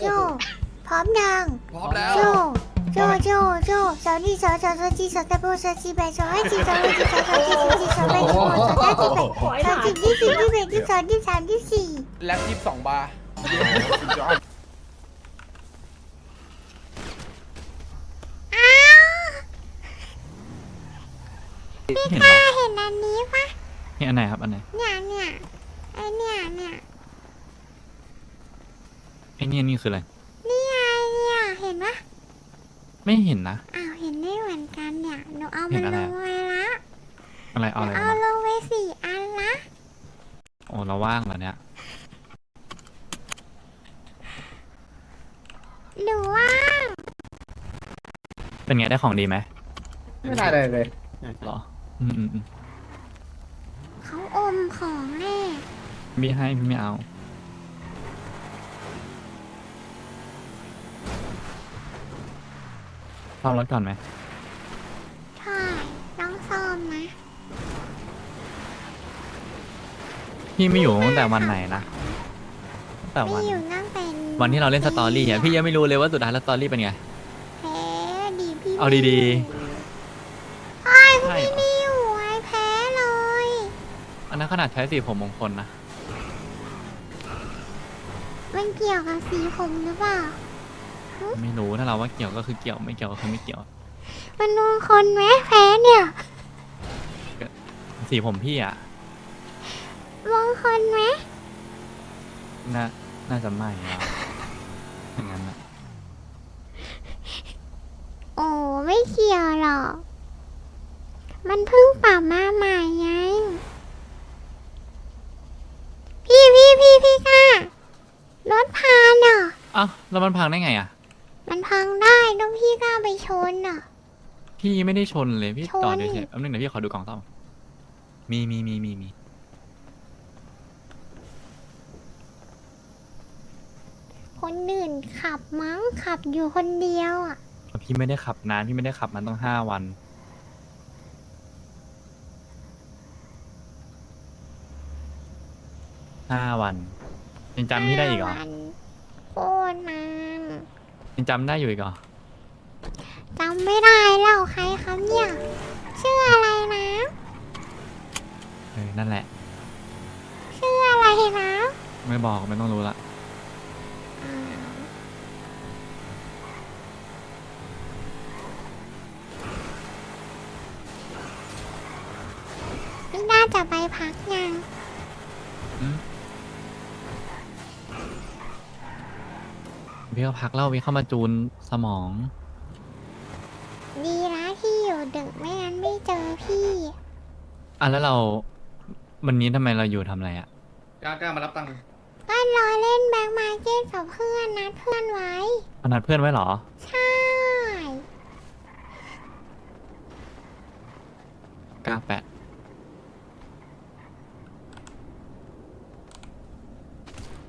โจ พร้อมยังพร้อมแล้ว โจ โจ โจ โจสาวนี่สาวสาวสาวจีสาวตะโบสาวจีแบสาวให้จีสาวให้จีสาวสาวจีสาวจีสาวแบสาวสาวจีแบสาวจีที่สี่ที่แบที่สองที่สามที่สี่แล็บยี่สิบสองบาร์อ้าวเห็นป้าปะเห็นอันนี้ปะเห็นอันไหนครับอันไหนเนี่ยเนี่ยไอเนี่ยเนี่ย ไอ้เนี่ยนี่คืออะไร นี่ไงเนี่ยเห็นปะไม่เห็นนะ อ้าวเห็นได้เหมือนกันเนี่ยหนูเอาเห็มันนอะไรลงไว้ละอะไรเอาอะไรเอามาลงไปสี่อันละโอ้เราว่างแล้วเนี่ยหนูว่าเป็นไงได้ของดีไหมไม่ได้เลยเลยหรออืมอืมอืมเขาอมของแน่พี่ให้พี่ไม่เอา ซ่อมรถก่อนไหมใช่ต้องซ่อมนะพี่ไม่อยู่ตั้งแต่วันไหนนะตั้งแต่ไม่วันอยู่ตั้งแต่วันที่เราเล่นสตอรี่อะพี่ยังไม่รู้เลยว่าสุดท้ายแล้วสตอรี่เป็นไง แพ้ดีพี่เอาดีๆ ไอ้ใช่พี่เหรอไม่อยู่ไอ้แพ้เลยอันนั้นขนาดใช้สีผมมงคลนะมันเกี่ยวกับสีผมหรือเปล่า ไม่รู้ถ้าเราว่าเกี่ยวก็คือเกี่ยวไม่เกี่ยวก็คือไม่เกี่ยวมันมงคลไหมแพ้เนี่ยสีผมพี่อะมงคลไหมน่าน่าจะไม่แล้วอย่างนั้นนะโอ้ไม่เกี่ยวหรอก มันเพิ่งปรับมาใหม่ไง พี่พี่พี่พี่ค่ะรถพานอะอ้าวแล้วมันพังได้ไงอะ มันพังได้ต้องพี่กล้าไปชนอะ พี่ไม่ได้ชนเลยพี่ชนจอดเฉยๆแป๊บนึงเดี๋ยวพี่ขอดูกล่องซ่อมมีมีมีมีมีคนอื่นขับมั้งขับอยู่คนเดียวอะ พี่ไม่ได้ขับนานพี่ไม่ได้ขับมันต้องห้าวัน ห้าวันยังจำพี่ได้อีกเหรอ ห้าวันโคตรนาน ยังจำได้อยู่อีกเหรอจำไม่ได้แล้วใครครับเนี่ยชื่ออะไรนะ เออนั่นแหละ ชื่ออะไรนะไม่บอกไม่ต้องรู้ละอ่าพี่น่าจะไปพักยัง อืม พี่ก็พักเล่าพี่เข้ามาจูนสมอง ดีนะที่อยู่ดึกไม่งั้นไม่เจอพี่ อะแล้วเราวันนี้ทำไมเราอยู่ทำอะไรอะ กล้ากล้ามารับตังค์ก็รอเล่นแบงค์มาร์เก็ตกับเพื่อนนัดเพื่อนไว้พนัดเพื่อนไว้เหรอ ใช่ กล้าแปะ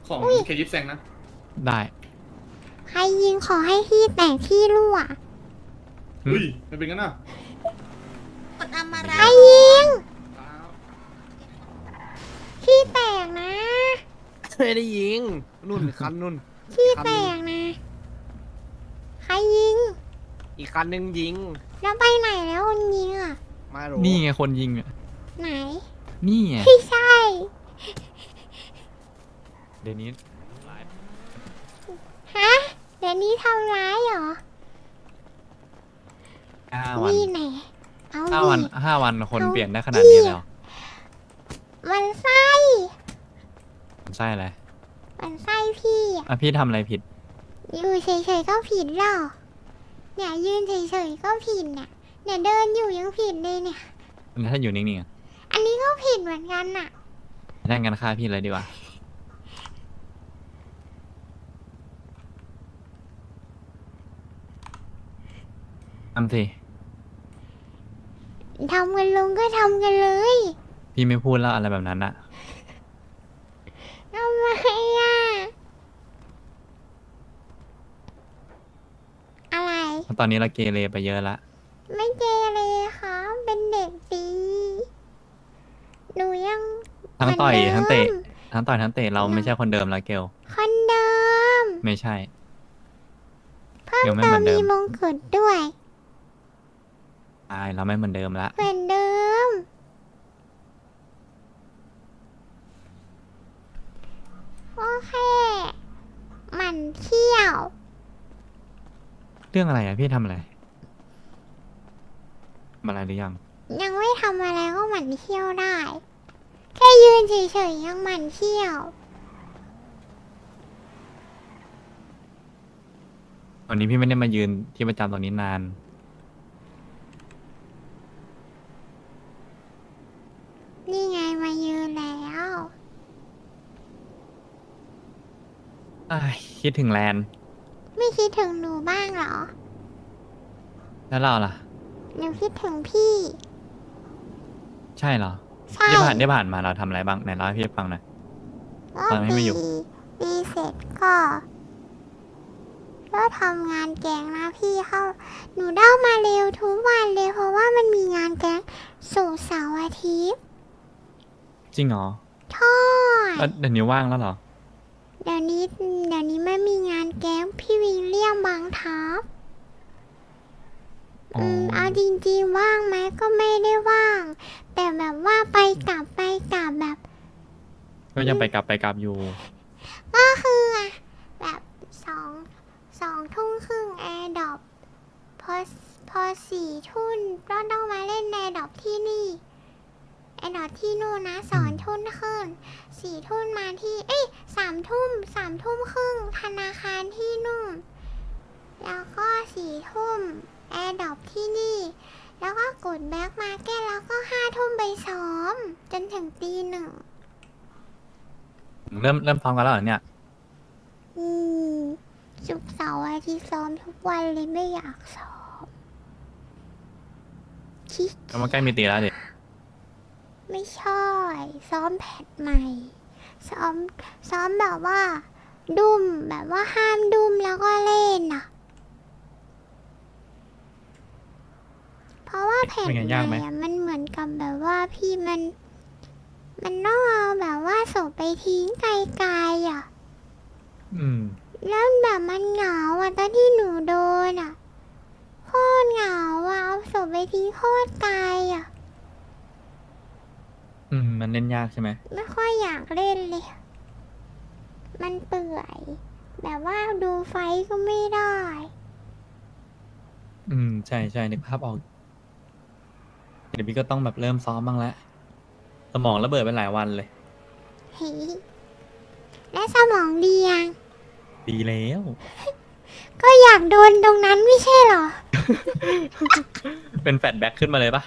ของเคยิปแซงนะ ได้ใค รยิงขอให้พี่แตกที่รั่วหึเฮ้ยมันเป็นงั้นน่ะใครยิงพี่แตกนะ ไม่ได้ยิง นุ่นคันนุ่นพี่แตกนะ ใครยิง อีกคันหนึงยิง แล้วไปไหนแล้วคนยิงอะ ไม่รู้นี่ไงคนยิงอะ ไหน นี่ไง ไม่ใช่ เดี๋ยวนี้ฮะเดี๋ยวนี้ทำร้ายเหรอ ห้าวันนี่ไหน เอาห้าวันดิห้าวันคนเอาเปลี่ยนได้ขนาดนี้แล้วมันไส้ใช่เลยมันไส้พี่อะอะพี่ทำอะไรผิด อยู่เฉยๆก็ผิดแล้วเนี่ยยืนเฉยๆก็ผิดเนี่ยเนี่ยเดินอยู่ยังผิดเลยเนี่ย ถ้าอยู่นิ่งๆอะอันนี้ก็ผิดเหมือนกันน่ะ ถ้างั้นฆ่าพี่เลยดีกว่า ทำสิ ทำกันลงก็ทำกันเลยพี่ไม่พูดแล้วอะไรแบบนั้นอะทำไมอะ อะไร เพราะตอนนี้เราเกเรไปเยอะละ ไม่เกเรค่ะเป็นเด็กดี หนูยังทั้งต่อย เหมืนทั้งเตะดิมทั้งต่อย ทั้งเตะ เราไม่ใช่คนเดิมแล้วเกล คนเดิม ไม่ใช่ เพิ่มยังไม่เติเหมืมอนเดิมีม มงกุฎด้วย ตายเราไม่เหมือนเดิมละเหมือนเดิม โอเคหมันเขี้ยว เรื่องอะไรอะพี่ทำอะไรทำอะไรหรือยัง ยังไม่ทำอะไรก็หมันเขี้ยวได้ แค่ยืนเฉยๆยังหมันเขี้ยว วันนี้พี่ไม่ได้มายืนที่ประจำตรงนี้นานนี่ไงมายืนแล้ว อ้าย คิดถึงแลนด์ไม่คิดถึงหนูบ้างเหรอ แล้วเราล่ะ หนูคิดถึงพี่ ใช่เหรอใช่ที่ผ่านที่ผ่านมาเราทำอะไรบ้างไหนเล่าให้พี่ฟังหน่อย ก็ตอนนี้ไม่อยู่ตีตีเสร็จก็ก็ทำงานแกงนะพี่เข้า หนูเด้ามาเร็วทุกวันเลยเพราะว่ามันมีงานแกงสุกร์เสาร์อาทิตย์จริงเหรอทอด แล้วเดี๋ยวนี้ว่างแล้วเหรอ เดี๋ยวนี้เดี๋ยวนี้ไม่มีงานแกงพี่วิงเลี่ยมบางทับอ๋ออืมเอาจริงๆว่างไหมก็ไม่ได้ว่าง แต่แบบว่าไปกลับไปกลับแบบ ก็ยังไปกลับไปกลับอยู่ ก็คืออะแบบสองสองทุ่มครึ่งแอร์ดรอปพอพอสี่ทุ่นก็ต้องมาเล่นแอร์ดรอปที่นี่แอร์ดรอปที่นู่นนะสอนทุ่นครึ่งสี่ทุ่นมาที่ เอ้ย สามทุ่มสามทุ่มครึ่งธนาคารที่นู่น แล้วก็สี่ทุ่มแอร์ดรอปที่นี่ แล้วก็กดแบ็กมาเก็ตแล้วก็ห้าทุ่มไปซ้อม จนถึงตีหนึ่งเริ่มเริ่มซ้อมกันแล้วเหรอเนี่ย อืมศุกร์เสาร์อาทิตย์ซ้อมทุกวันเลยไม่อยากซ้อมคิดแล้วมันใกล้มีตีแล้วเด็กไม่ชอบซ้อมแพทใหม่ ซ้อมซ้อมแบบว่า ดุมแบบว่าห้ามดุมแล้วก็เล่นอะ เพราะว่าแผ่นเป็นไงใหยากไหมม่อะมันเหมือนกับแบบว่าพี่มัน มันต้องเอาแบบว่าศพไปทิ้งไกลๆอะ อืม แล้วแบบมันเหงาอะตอนที่หนูโดนอะโคตรเหงาอะเอาศพไปทิ้งโคตรไกลอะ อืมมันเล่นยากใช่ไหมไม่ค่อยอยากเล่นเลย มันเปื่อย แบบว่าดูไฟท์ก็ไม่ได้ อืมใช่ใช่นึกภาพออกเดี๋ยวพี่ก็ต้องแบบเริ่มซ้อมบ้างแล้วสมองระเบิดไปหลายวันเลย เฮ้ยและสมองดียังดีแล้ว ก็อยากโดนตรงนั้นไม่ใช่เหรอ เป็นแฟลชแบ็คขึ้นมาเลยปะ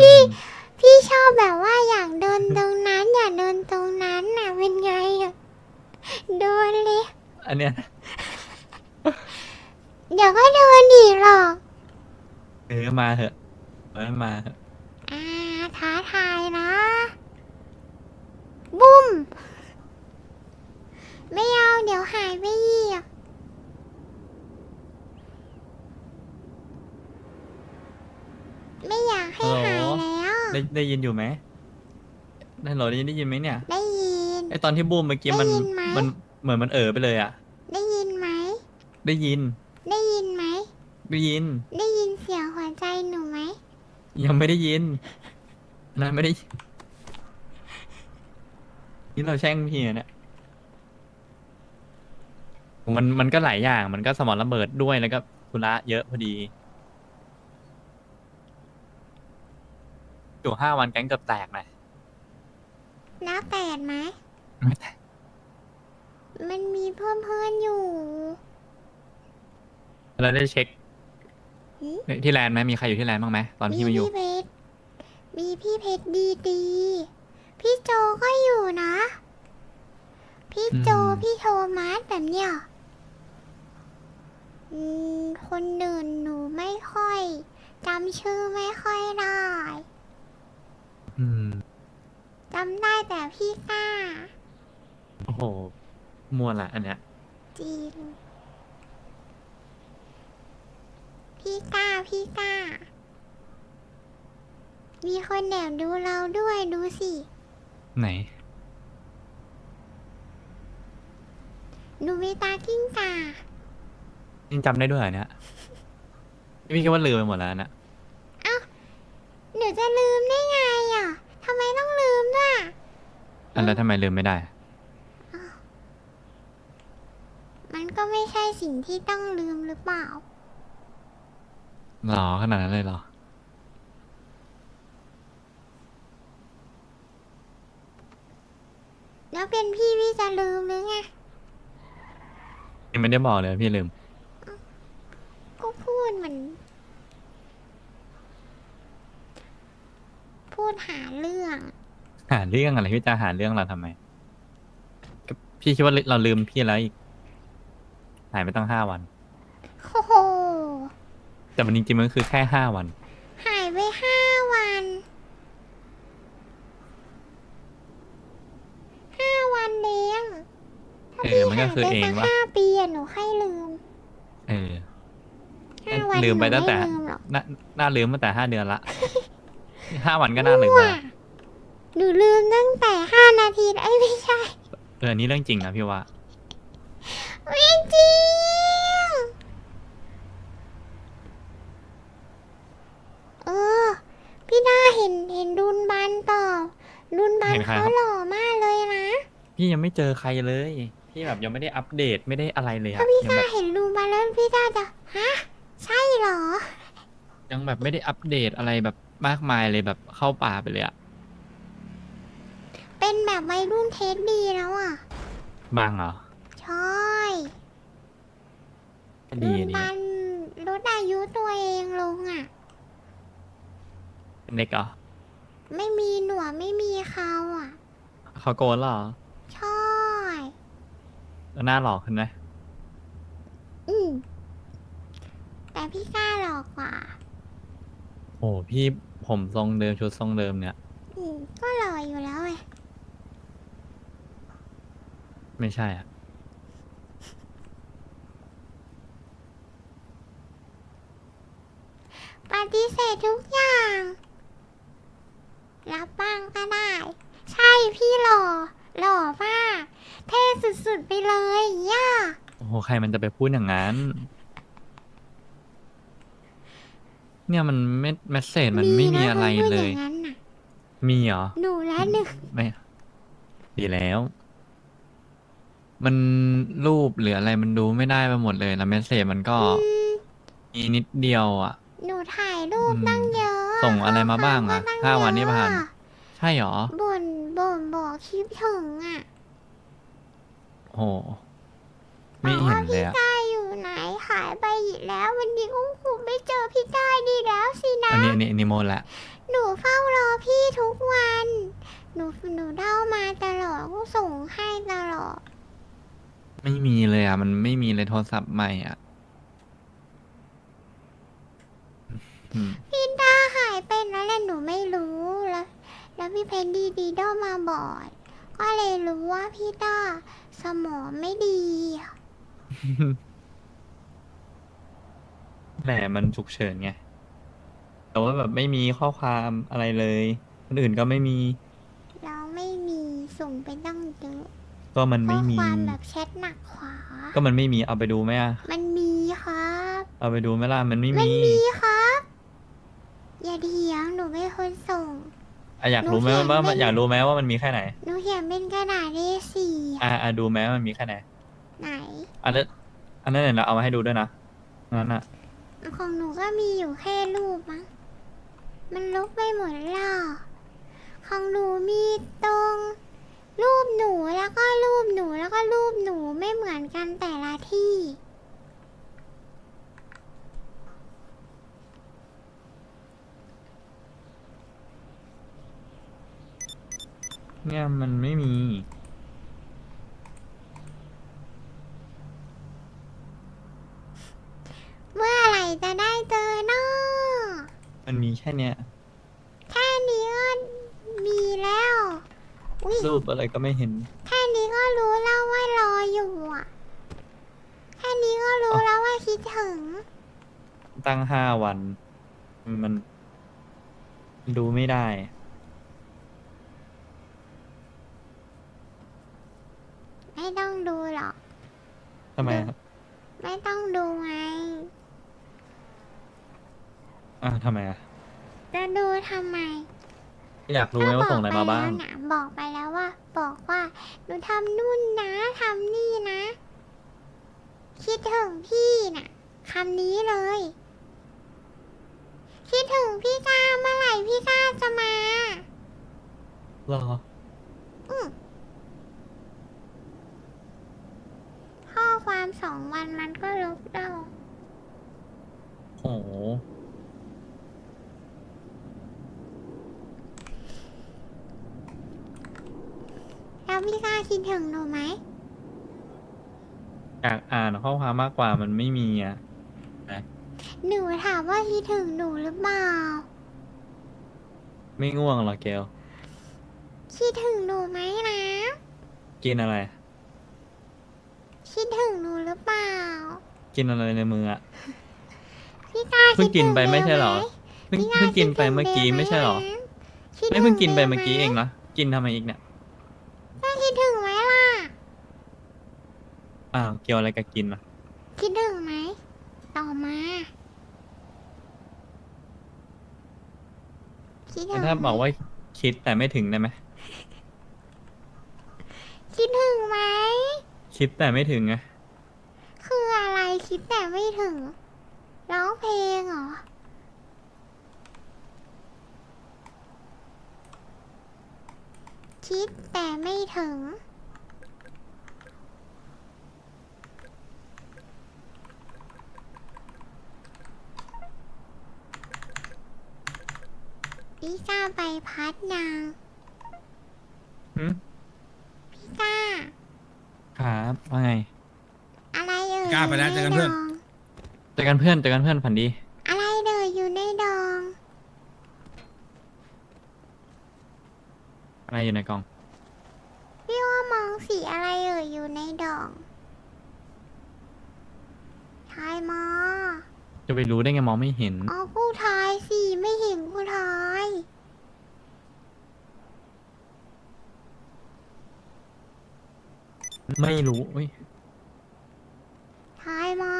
พี่อืม พี่ชอบแบบว่าอยากโดนตรงนั้น อยากโดนตรงนั้นน่ะเป็นไงอะโดนเลย อันเนี้ยเดี๋ยวก็โดนอีกหรอกเออมาเถอะเออมาเถอะอ่าท้าทายนะ บุ้ม ไม่เอาเดี๋ยวหายไปอีก ไม่อยากให้หายแล้ว ได้ได้ยินอยู่ไหมได้เหรอได้ยินได้ยินไหมเนี่ยได้ยิน ไอตอนที่บูมเมื่อกี้มันได้ยินไหม มันเหมือนมันเออไปเลยอะได้ยินไหม ได้ยินได้ยินไหม ได้ยิน ได้ยินเสียงหัวใจหนูไหม ยังไม่ได้ยินนะไม่ได้ยินนี่เราแช่งพี่อะเนี่ยมันมันก็หลายอย่างมันก็สมองระเบิดด้วยแล้วก็ธุระเยอะพอดี อยู่ห้าวันแก๊งเกือบแตกนะแล้วแปดไหม ไม่แตกมันมีเพื่อนเพื่อนๆอยู่ เราได้เช็คหืม ที่แลนด์ไหมมีใครอยู่ที่แลนด์บ้างไหมตอนที่มาอยู่พี่เพชร มีพี่เพชรดีดีๆพี่โจก็อยู่นะ พี่โจ อืม พี่โทมัสแบบเนี้ยอืมคนอื่นหนูไม่ค่อยจำชื่อไม่ค่อยได้อืม จำได้แต่พี่ก้า โอ้โหมัวละอันเนี้ย จริง พี่ก้า พี่ก้า มีคนแอบดูเราด้วยดูสิ ไหนหนูมีตากิ้งก่ายังจำได้ด้วยเหรอเนี่ยพี่คิดว่าลืมไปหมดแล้วนะหนูจะลืมได้ไงอะ ทำไมต้องลืมด้วยอะแล้วทำไมลืมไม่ได้ มันก็ไม่ใช่สิ่งที่ต้องลืมหรือเปล่า หรอขนาดนั้นเลยเหรอ แล้วเป็นพี่พี่จะลืมหรือไง ยังไม่ได้บอกเลยพี่ลืม ก็พูดมัน พูดหาเรื่อง หา เรื่องอะไรพี่จะหาเรื่องเราทำไมก็พี่คิดว่าเราลืมพี่แล้วอีกหายไปตั้งห้าวัน โอ้โหแต่มันจริงๆมันคือแค่ห้าวัน หายไปห้าวันห้าวันเองถ้าเอพี่อมันก็คือหายเอไปงสักวะ ห้าปีอะหนูค่อยลืมเออ ห้าวันลืมไปหนูตั้งแต่ลืมหรอกน่าน่าลืมตั้งแต่ห้าเดือนละ ห้าวันก็น่าลืมมั่วแล้ว หนูลืมตั้งแต่ห้านาทีไอ้ยไม่ใช่เอออันนี้เรื่องจริงนะพี่ว่า ไม่จริงเออ พี่ด้าเห็นเห็นดุนบันต่อดุนบันเห็นใครเขาครับหล่อมากเลยนะ พี่ยังไม่เจอใครเลย พี่แบบยังไม่ได้อัปเดตไม่ได้อะไรเลยอะถ้าพี่ยังด้าแบบเห็นดุนบันแล้วพี่ด้าจะฮะ ใช่เหรอ ยังแบบไม่ได้อัปเดตอะไรแบบมากมายเลยแบบเข้าป่าไปเลยอะ เป็นแบบวัยรุ่นเทสดีแล้วอะบางเหรอใช่ดีดุนดีบันลดอายุตัวเองลงอะเด็กเหรอไม่มีหนวดไม่มีเขาอะ เขาโกนเหรอใช่ แล้วหน้าหล่อขึ้นไหมอืมแต่พี่กล้าหลอกกว่า โอ้พี่ผมทรงเดิมชุดทรงเดิมเนี่ย อืมก็หล่ออยู่แล้วไง ไม่ใช่อะ ปฏิเสธทุกอย่าง รับบ้างก็ได้ ใช่พี่หล่อ หล่อมาก เท่สุดๆไปเลยย่าโอ้โห ใครมันจะไปพูดอย่างนั้น เนี่ยมันไม่เมสเซจมันไม่มีอะไรนพูดเลอยย่างนั้นน่ะมีเหรอ หนูและหนึ่ง ไม่ ดีแล้ว มันรูปหรืออะไรมันดูไม่ได้ไปหมดเลยแล้วเมสเซจมันก็อืมมีนิดเดียวอะ หนูถ่ายรูปอืมตั้งเยอะส่งอะไรมาบ้างอะข้วควมห้าวันที่ผ่านเยอะใช่เหรอบ่นบ่นบอกคิดถึงอะโอ้โหไม่เห็นเลยอะได้อยู่ไหนหายไปอีกแล้ว วันนี้อุ้งคุไม่เจอพี่ได้ดีแล้วสินะ อันนี้อันนี้อันนี้โมดละหนูเฝ้ารอพี่ทุกวัน หนูหนูเด้ามาตลอดก็ส่งให้ตลอด ไม่มีเลยอะ มันไม่มีเลยโทรศัพท์ใหม่อะอืมพี่ด้าหายไปนั่นแหละหนูไม่รู้แล้ว แล้วพี่เพนดีดีโดมาบอกก็เลยรู้ว่าพี่ด้าสมองไม่ดีแหมมันฉุกเฉินไง แต่ว่าแบบไม่มีข้อความอะไรเลย คนอื่นก็ไม่มีแล้วไม่มีส่งไปตั้งเยอะ ก็มันไม่มีข้อความแบบแชทหนักขวา ก็มันไม่มีเอาไปดูไหมอะมันมีครับ เอาไปดูไหมล่ะมันไม่มันมีมีครับ อย่าเถียงหนูเป็นคนส่งอะอยากรู้ไหมหนูเขียนว่าไม่ อยากรู้ไหมว่ามันมีแค่ไหนหนูเขียนเป็นกระดาษ A4 อะอะดูไหมว่ามันมีแค่ไหนไหน อันนั้นอันนั้นเดี๋ยวเราเอามาให้ดูด้วยนะนั่นอะของหนูก็มีอยู่แค่รูปมั้ง มันลบไปหมดแล้วของหนูมีตรง รูปหนูแล้วก็รูปหนูแล้วก็รูปหนูไม่เหมือนกันแต่ละที่ เนี่ยมันไม่มี เมื่อไหร่จะได้เจอเนาะมันมีแค่เนี้ย แค่นี้ก็มีแล้ว อุ้ยรูปอะไรก็ไม่เห็น แค่นี้ก็รู้แล้วว่ารออยู่อะ แค่นี้ก็รู้อ๋อแล้วว่าคิดถึง ตั้งห้าวัน มัน ดูไม่ได้ ไม่ต้องดูหรอก ทำไมครับไม่ต้องดูไง อะทำไมอะ จะดูทำไม อยากรู้ไหมว่าส่งอะไรมาบ้าง ก็บอกไปแล้วนะบอกไปแล้วว่า บอกว่าหนูทำนู่นนะทำนี่นะ คิดถึงพี่น่ะคำนี้เลย คิดถึงพี่ก้าเมื่อไหร่พี่ก้าจะมา หรอ อืมข้อความสองวันมันก็ลบเราโอ้โห แล้ว พี่ก้าคิดถึงหนูไหมอยากอ่านข้อความมากกว่ามันไม่มีอะหนูถามว่าคิดถึงหนูหรือเปล่าไม่ง่วงเหรอเกลคิดถึงหนูไหมนะกินอะไร คิดถึงหนูหรือเปล่า กินอะไรในมืออะพี่ก้าเพิ่งคิดกินถึไปไม่ใช่เหรอเบลเพิ่งพี่าเพิ่งกินไปคิดถึเมื่อกี้บลไม่ใช่เหรอคิดไม่เพิ่งกินไปถึเมื่อกี้บลเองหนะกินทำไมอีกเนี่ย ก็คิดถึงไหมล่ะ อ้าวเกี่ยวอะไรกับกินอะคิดถึงไหม ต่อมาคิดถึงถ้าบอกว่าคิดแต่ไม่ถึงได้ไหมคิดถึงไหม คิดแต่ไม่ถึงไงคืออะไรคิดแต่ไม่ถึง ร้องเพลงเหรอ คิดแต่ไม่ถึง พี่ก้าไปพัดยังหืมพี่ก้า ครับว่าไงอะไรเอ่ยก้าไปแล้วยู่เจอกันเพื่อนใดงเจอกันเพื่อนเจอกันเพื่อนฝันดี อะไรเอ่ยอยู่ในดอง อะไรอยู่ในกล่อง พี่ว่ามองสีอะไรเอ่ยอยู่ในดองทายมาจะไปรู้ได้ไงมองไม่เห็น อ๋อผู้ทายสิไม่เห็นผู้ทาย ไม่รู้อุ้ยทายมา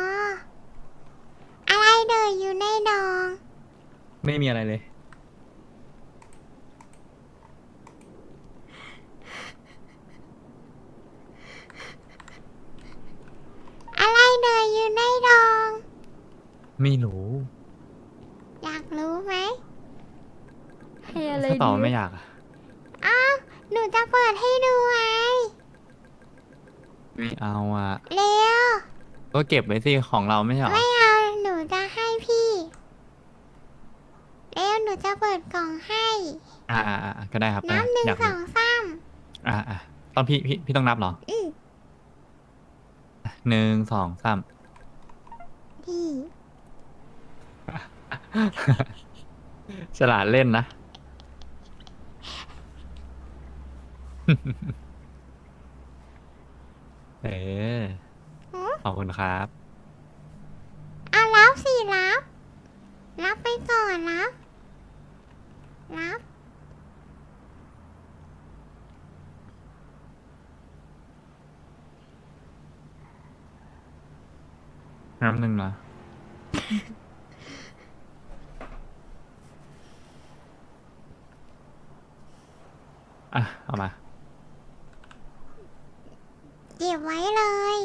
อะไรเอ่ยอยู่ในดอง ไม่มีอะไรเลย อะไรเอ่ยอยู่ในดอง ไม่รู้อยากรู้ไหมถ้าตอบไม่อยากอะอ้าวหนูจะเปิดให้ดู ไงไม่เอาอะ เร็วก็เก็บไว้สิของเราไม่ใช่เหรอ ไม่เอาหนูจะให้พี่ เร็วหนูจะเปิดกล่องให้ อ่าอ่าอ่าก็ได้ครับได้น้ำหนึ่งอยากสรู้องสามอ่าอ่าตอนพี่พี่พี่ต้องนับเหรออืมหนึ่งสองสามพี่ฉลาดเล่นนะ เออ หือขอบคุณครับ เอารับสิรับ รับไปก่อนรับ รับ น้ำหนึ่งนะอะ เอามาเก็ บไว้เลย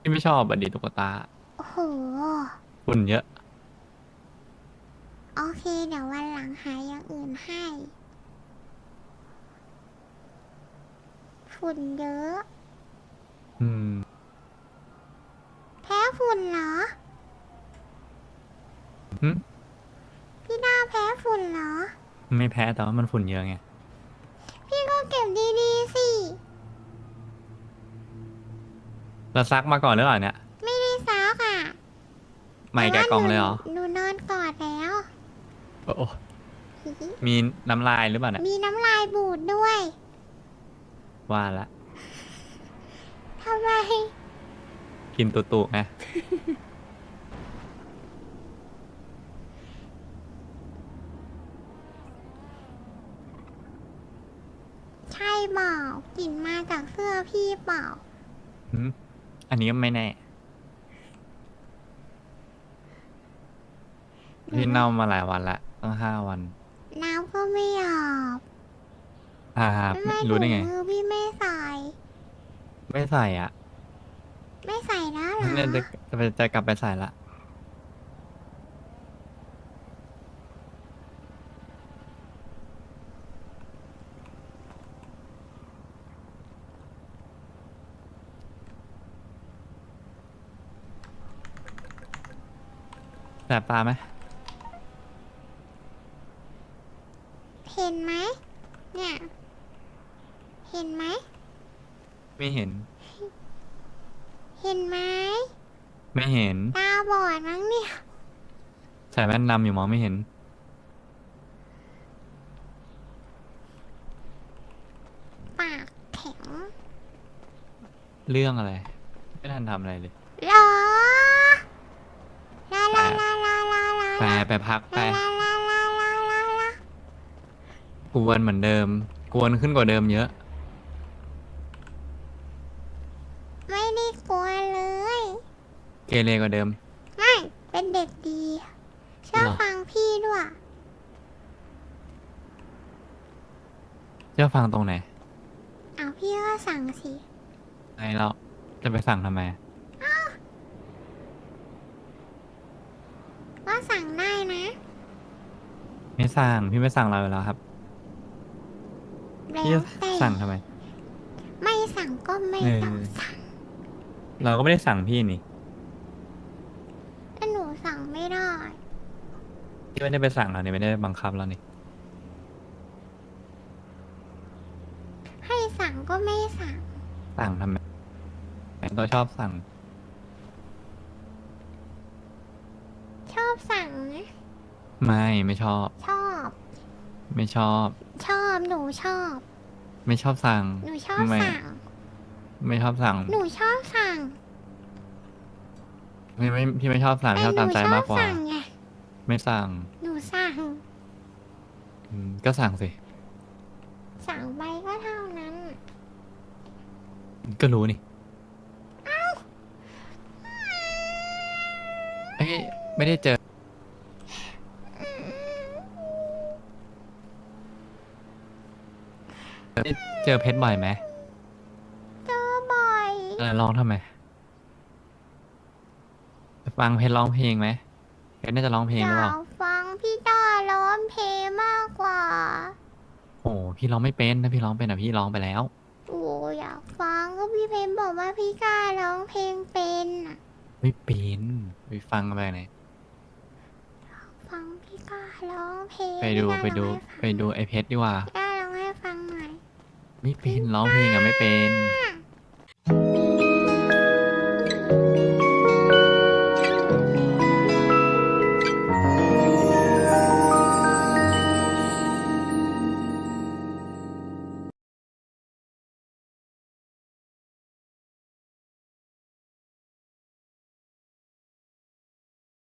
พี่ไม่ชอบบัดดีตุ๊กตาโอ้โห ฝุ่นเยอะ โอเค เดี๋ยววันหลังหาอย่างอื่นให้ ฝุ่นเยอะ อืม แพ้ฝุ่นเหรอหึ พี่ด้าแพ้ฝุ่นเหรอ ไม่แพ้แต่ว่ามันฝุ่นเยอะไง พี่ก็เก็บดีๆสิ เราซักมาก่อนหรือเปล่าเนี่ยไม่ได้ซักอะใหม่แกะกล่องเลยเหรอหนูนอนกอดแล้ว โอ้โหมีน้ำลายหรือเปล่าเนี่ยมีน้ำลายบูดด้วยว่าละทำไม กินตุตุไงใช่เปล่ากลิ่นมาจากเสื้อพี่เปล่าอืมอั นนี้ก็ไม่แน่พี่เน่ามาหลายวันละตั้งห้าวันน้ำก็ไม่อาบอ่าทำไมรู้ได้ไงถุมือพี่ไม่ใส่ ไม่ใส่อะ ไม่ใส่แล้วเหรอเนี่ยจะจะไปจะกลับไปใส่ละ แสบตาไหมเห็นไหมเนี่ย เห็นไหม ไม่เห็น เห็นไหม ไม่เห็น ตาบอดมั้งเนี่ย ใส่แว่นดำอยู่มองไม่เห็น ปากแข็ง เรื่องอะไร ไม่ทันทำอะไรเลย เหรอลาลาลาลาลาลา ไปไปพักไปลาลาลาลาลาลากวนเหมือนเดิม กวนขึ้นกว่าเดิมเยอะ ไม่ได้กลัวเลย เกเรกว่าเดิม ไม่ เป็นเด็กดี ชอบเหรอ ฟังพี่ด้วย เจ้าฟังตรงไหนเอาพี่ก็สั่งสิ ไอเราจะไปสั่งทำไม ก็สั่งได้นะไม่สั่งพี่ไม่สั่งเราอยู่แล้วครับแล้พี่วจะแต่สั่งทำไม ไม่สั่งก็ไม่เออต้องสั่งเราก็ไม่ได้สั่งพี่นี่ถ้าหนูสั่งไม่ได้พี่ไม่ได้ไปสั่งเรานี่ไม่ได้บังคับเรานี่ให้สั่งก็ไม่สั่งสั่งทำไมเราชอบสั่ง ชอบสั่งนะ ไม่ไม่ชอบ ชอบ ไม่ชอบ ชอบหนูชอบ ไม่ชอบสั่ง หนูชอบไม่ สั่ง ไม่ชอบสั่งหนูชอบสั่งไม่ไม่พี่ไม่ชอบสั่งพี่ชอบตามใจมากกว่าแต่หนูชอบสั่งไงไม่สั่งหนูสั่ง อืมก็สั่งสิ สั่งไปก็เท่านั้น ก็รู้นี่เอ้ยไม่ได้เจอ ได้ เจอเพชรบ่อยไหมเจอบ่อยเออร้องทำไมฟังเพชรร้องเพลงไหมเพชรน่าจะร้องเพลงอหรือเปยาล่ากฟังพี่ต้าร้องเพลงมากกว่า โอ้พี่ร้องไม่เป็นถ้าพี่ร้องเป็นอะพี่ร้องไปแล้ว โอ้อยากฟังก็พี่เพนบอกว่าพี่กล้าร้องเพลงเป็นน่ะไม่เป็นไปฟังกันไปไหนฟังพี่กล้าร้องเพลงไปดูพี่กล้าไปดูร้องให้ฟังไปดูไอเพชรดีกว่าพี่ก ไม่เป็นร้องเพลงอะไม่เป็น